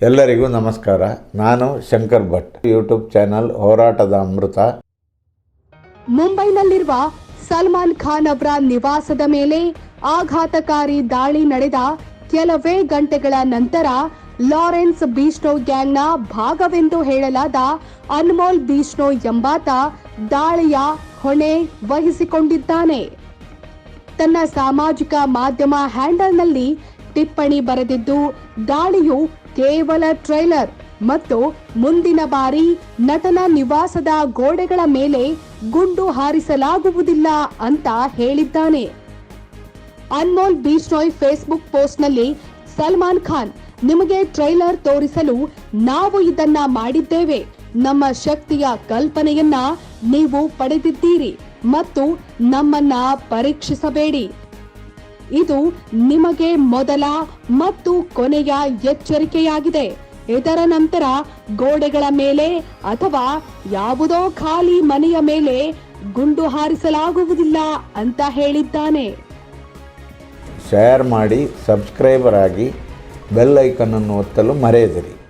ಎಲ್ಲರಿಗೂ ನಮಸ್ಕಾರ. ನಾನು ಶಂಕರ್ ಭಟ್. ಯೂಟ್ಯೂಬ್ ಚಾನಲ್ ಹೋರಾಟದ ಅಮೃತ. ಮುಂಬೈನಲ್ಲಿರುವ ಸಲ್ಮಾನ್ ಖಾನ್ ಅವರ ನಿವಾಸದ ಮೇಲೆ ಆಘಾತಕಾರಿ ದಾಳಿ ನಡೆದ ಕೆಲವೇ ಗಂಟೆಗಳ ನಂತರ ಲಾರೆನ್ಸ್ ಬೀಸ್ನೋ ಗ್ಯಾಂಗ್ನ ಭಾಗವೆಂದು ಹೇಳಲಾದ ಅನ್ಮೋಲ್ ಬೀಸ್ನೋ ಎಂಬಾತ ದಾಳಿಯ ಹೊಣೆ ವಹಿಸಿಕೊಂಡಿದ್ದಾನೆ. ತನ್ನ ಸಾಮಾಜಿಕ ಮಾಧ್ಯಮ ಹ್ಯಾಂಡಲ್ನಲ್ಲಿ ಟಿಪ್ಪಣಿ ಬರೆದಿದ್ದು, ದಾಳಿಯು ಕೇವಲ ಟ್ರೈಲರ್ ಮತ್ತು ಮುಂದಿನ ಬಾರಿ ನಟನ ನಿವಾಸದ ಗೋಡೆಗಳ ಮೇಲೆ ಗುಂಡು ಹಾರಿಸಲಾಗುವುದಿಲ್ಲ ಅಂತ ಹೇಳಿದ್ದಾನೆ. ಅನ್ಮೋಲ್ ಬೀಚ್ನಾಯ್ ಫೇಸ್ಬುಕ್ ಪೋಸ್ಟ್ನಲ್ಲಿ, ಸಲ್ಮಾನ್ ಖಾನ್, ನಿಮಗೆ ಟ್ರೈಲರ್ ತೋರಿಸಲು ನಾವು ಇದನ್ನ ಮಾಡಿದ್ದೇವೆ. ನಮ್ಮ ಶಕ್ತಿಯ ಕಲ್ಪನೆಯನ್ನ ನೀವು ಪಡೆದಿದ್ದೀರಿ ಮತ್ತು ನಮ್ಮನ್ನ ಪರೀಕ್ಷಿಸಬೇಡಿ. ಇದು ನಿಮಗೆ ಮೊದಲ ಮತ್ತು ಕೊನೆಯ ಎಚ್ಚರಿಕೆಯಾಗಿದೆ. ಇದರ ನಂತರ ಗೋಡೆಗಳ ಮೇಲೆ ಅಥವಾ ಯಾವುದೋ ಖಾಲಿ ಮನೆಯ ಮೇಲೆ ಗುಂಡು ಹಾರಿಸಲಾಗುವುದಿಲ್ಲ ಅಂತ ಹೇಳಿದ್ದಾನೆ. ಶೇರ್ ಮಾಡಿ ಸಬ್ಸ್ಕ್ರೈಬರ್ ಆಗಿ ಬೆಲ್ ಅನ್ನು ಒತ್ತಲು ಮರೆಯದಿರಿ.